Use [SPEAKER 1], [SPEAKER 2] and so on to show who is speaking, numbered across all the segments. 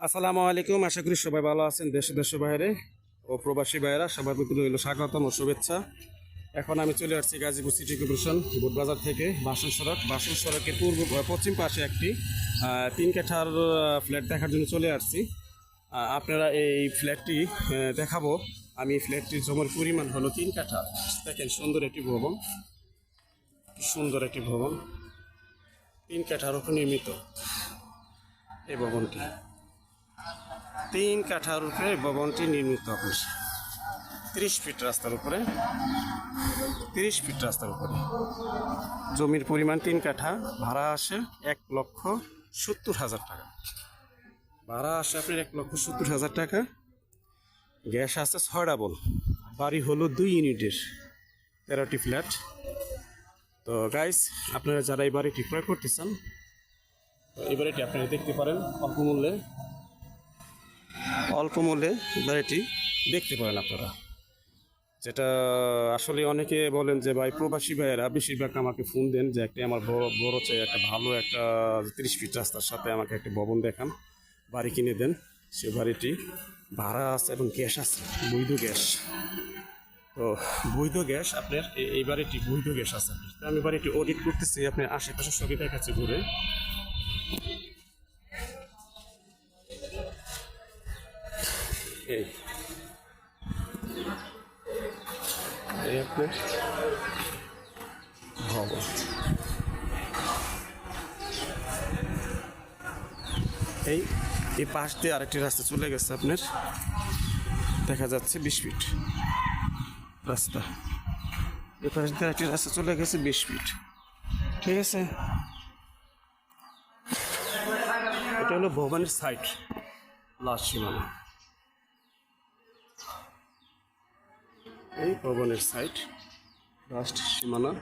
[SPEAKER 1] আসসালামু আলাইকুম, আশা করি সবাই ভালো আছেন দেশে দেশে বাইরে ও প্রবাসী ভাইয়েরা, সবার প্রতি রইল স্বাগতম ও শুভেচ্ছা। এখন আমি চলে আসছি গাজীপুর সিটি কর্পোরেশন বুটবাজার থেকে বাসন সড়ক। বাসন সড়কের পূর্ব পশ্চিম পাশে একটি তিন কাঠার ফ্ল্যাট দেখার জন্য চলে আসছি। আপনারা এই ফ্ল্যাটটি দেখাবো। আমি ফ্ল্যাটটির জমির পরিমাণ হলো তিন কাঠা। দেখেন, সুন্দর একটি ভবন। সুন্দর একটি ভবন। তিন কাঠার উপর নির্মিত এই ভবনটি। তিন কাঠার উপরে ভবনটি নির্মিত আপনার তিরিশ ফিট রাস্তার উপরে। তিরিশ ফিট রাস্তার উপরে। জমির পরিমাণ তিন কাঠা। ভাড়া আসে এক লক্ষ সত্তর হাজার টাকা। ভাড়া আসে আপনার এক লক্ষ সত্তর হাজার টাকা। গ্যাস আছে ছয় ডাবল বাড়ি হলো দুই ইউনিটের। তেরোটি ফ্ল্যাট। তো গাইস আপনারা যারা এই বাড়িটি ক্রয় করতে চান এই বাড়িটি আপনারা দেখতে পারেন অল্প মূল্যে। অল্প মূল্যে বাড়িটি দেখতে পারেন আপনারা। যেটা আসলে অনেকে বলেন যে, ভাই, প্রবাসী ভাইয়েরা বেশিরভাগ আমাকে ফোন দেন যে, একটা আমার বড় বড় চাই, একটা ভালো একটা তিরিশ ফিট রাস্তার সাথে আমাকে একটা ভবন দেখান, বাড়ি কিনে দেন। সে বাড়িটি ভাড়া আছে এবং গ্যাস আছে, বৈধ গ্যাস তো বৈধ গ্যাস আপনার এই বাড়িটি বৈধ গ্যাস আছে আমি বাড়িটি অডিট করতেছি, আপনার আশেপাশে সবই দেখাচ্ছি ঘুরে। এই। এই ভবন এই এই পাশ দিয়ে আরেকটি রাস্তা চলে গেছে আপনার। দেখা যাচ্ছে বিশ ফিট রাস্তা। এই পাশ দিয়ে আরেকটি রাস্তা চলে গেছে বিশ ফিট। ঠিক আছে? এটা হলো ভবনের সাইড লাস্ট সীমানা। এই ভবনের সাইড লাস্ট সীমানা।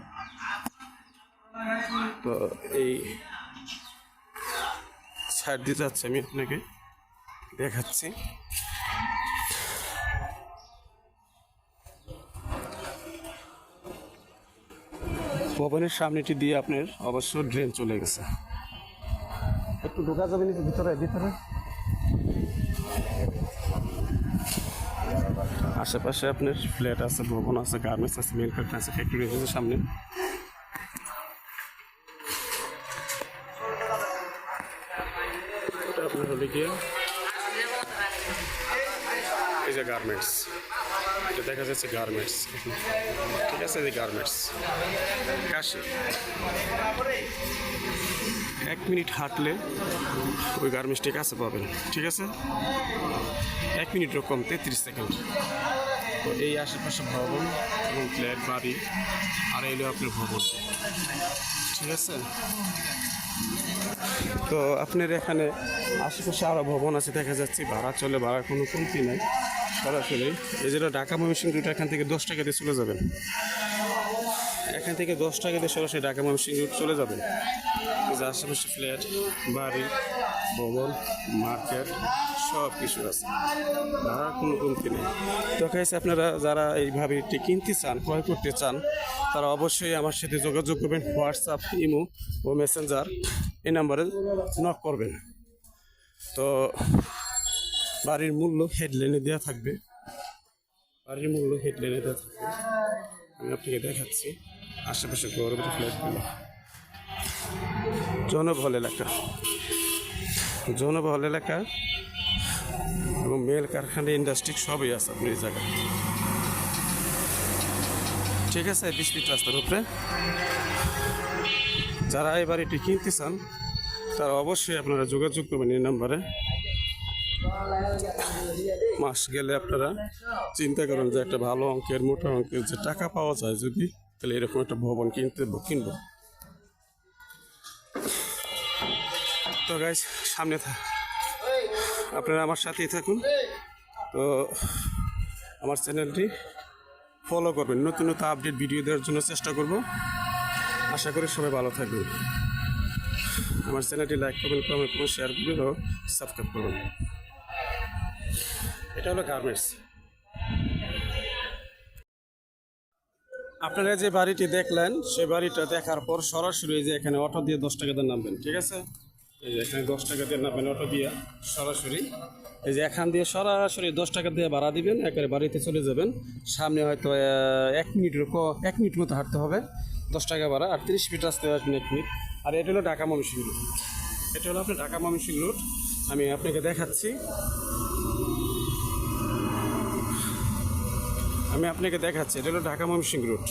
[SPEAKER 1] তো এই সাইড দিতে যাচ্ছি আমি আপনাকে, দেখাচ্ছি। ভবনের সামনেটি দিয়ে আপনার অবশ্য ড্রেন চলে গেছে। একটু ঢোকা যাবে ভিতরে ভিতরে? আশেপাশে আপনার ফ্ল্যাট আছে, ভবন আছে গার্মেন্টস আছে মেল কারখানা আছে ফ্যাক্টরি আছে সামনে। আপনার হলে গিয়ে যে গার্মেন্টস এটা দেখা যাচ্ছে গার্মেন্টস ঠিক আছে এই গার্মেন্টস কাশি। এক মিনিট হাঁটলে ওই গার্মেন্টসটি কাছে পাবেন। ঠিক আছে? এক মিনিট কম তেত্রিশ সেকেন্ড। তো এই আশেপাশে ভবন এবং ফ্ল্যাট, বাড়ি, আর এলো আপনার ভবন। ঠিক আছে? তো আপনার এখানে আশেপাশে আরও ভবন আছে, দেখা যাচ্ছে ভাড়া চলে ভাড়া কোনো কমতি নাই। সরাসরি এই যেটা ঢাকা ময়মনসিংহ রুট এখান থেকে দশ টাকা দিয়ে চলে যাবেন। এখান থেকে দশ টাকা দিয়ে সরাসরি ঢাকা ময়মনসিংহ রুট চলে যাবেন। আশেপাশে ফ্ল্যাট বাড়ি, ভবন মার্কেট সব কিছু আছে। ভাড়া কোনো কমতি নেই। তো কাছে আপনারা যারা এইভাবে এটি কিনতে চান, ক্রয় করতে চান, তারা অবশ্যই আমার সাথে যোগাযোগ করবেন, হোয়াটসঅ্যাপ, ইমো ও মেসেঞ্জার এই নাম্বারে নক করবেন। তো বাড়ির মূল্য হেডলাইনে দেওয়া থাকবে। বাড়ির মূল্য হেডলাইনে দেওয়া থাকবে। আমি আপনাকে দেখাচ্ছি। আশেপাশে গৌরবের ফ্ল্যাটগুলো জনবহল এলাকা। জনবহল এলাকা এবং মেল কারখানা ইন্ডাস্ট্রি সবই আছে আপনি এই জায়গায়। ঠিক আছে, বিশ ফিট রাস্তার উপরে। যারা এই বাড়িটি কিনতে চান, তারা অবশ্যই আপনারা যোগাযোগ করবেন এই নাম্বারে মাস গেলে আপনারা চিন্তা করেন যে একটা ভালো অঙ্কের, মোটা অঙ্কের যে টাকা পাওয়া যায় যদি, তাহলে এরকম একটা ভবন কিনতে কিনবো। তো গাইজ সামনে থাক আপনারা আমার সাথেই থাকুন। তো আমার চ্যানেলটি ফলো করবেন। নতুন নতুন আপডেট ভিডিও দেওয়ার জন্য চেষ্টা করব। আশা করি সবাই ভালো থাকবেন। আমার চ্যানেলটি লাইক করবেন কমেন্ট করবেন শেয়ার করবেন ও সাবস্ক্রাইব করবেন। এটা হলো গার্মেন্টস আপনারা যে বাড়িটি দেখলেন সেই বাড়িটা দেখার পর সরাসরি যে এখানে অটো দিয়ে দশ টাকা দিয়ে নামবেন, ঠিক আছে? এই যে এখানে দশ টাকা দিয়ে নামবেন অটো দিয়ে সরাসরি। এই যে এখান দিয়ে সরাসরি দশ টাকা দিয়ে ভাড়া দিবেন, একেবারে বাড়িতে চলে যাবেন। সামনে হয়তো এক মিনিটের ক- এক মিনিট মতো হাঁটতে হবে। দশ টাকা ভাড়া, আর তিরিশ মিনিট আসতে আসবেন এক মিনিট। আর এটা হলো ঢাকা ময়মনসিংহ রোড। এটা হলো আপনার ঢাকা ময়মনসিংহ রোড। আমি আপনাকে দেখাচ্ছি। আমি আপনাকে দেখাচ্ছি এটা হলো ঢাকা ময়মনসিংহ রোড।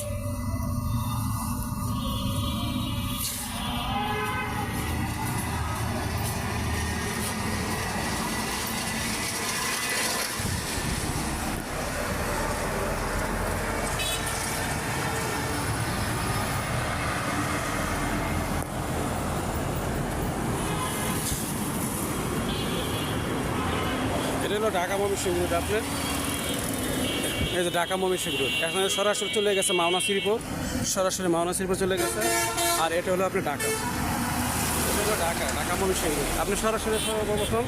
[SPEAKER 1] এটা হলো ঢাকা ময়মনসিংহ রোড আপনার? এই যে ঢাকা ময়মনসিংহ রোড। এখন সরাসরি চলে গেছে মাওনা শ্রীপুর, সরাসরি মাওনা শ্রীপুর চলে গেছে। আর এটা হলো আপনার ঢাকা। এটা হলো ঢাকা ঢাকা ময়মনসিংহ রোড। আপনি সরাসরি সর্বপ্রথম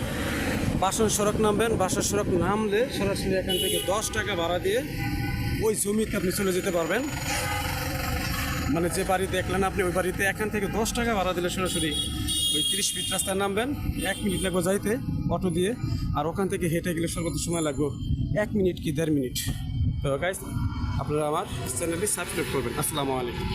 [SPEAKER 1] বাসন সড়ক নামবেন। বাসন সড়ক নামলে সরাসরি এখান থেকে দশ টাকা ভাড়া দিয়ে ওই জমিতে আপনি চলে যেতে পারবেন। মানে যে বাড়ি দেখলেন আপনি, ওই বাড়িতে এখান থেকে দশ টাকা ভাড়া দিলে সরাসরি ওই তিরিশ ফিট রাস্তায় নামবেন। এক মিনিট লাগবে যাইতে, অটো দিয়ে। আর ওখান থেকে হেঁটে গেলে সর্বোচ্চ সময় লাগবে এক মিনিট কি দেড় মিনিট। তো গাইজ আপনারা আমার চ্যানেলটি সাবস্ক্রাইব করবেন। আসসালামু আলাইকুম।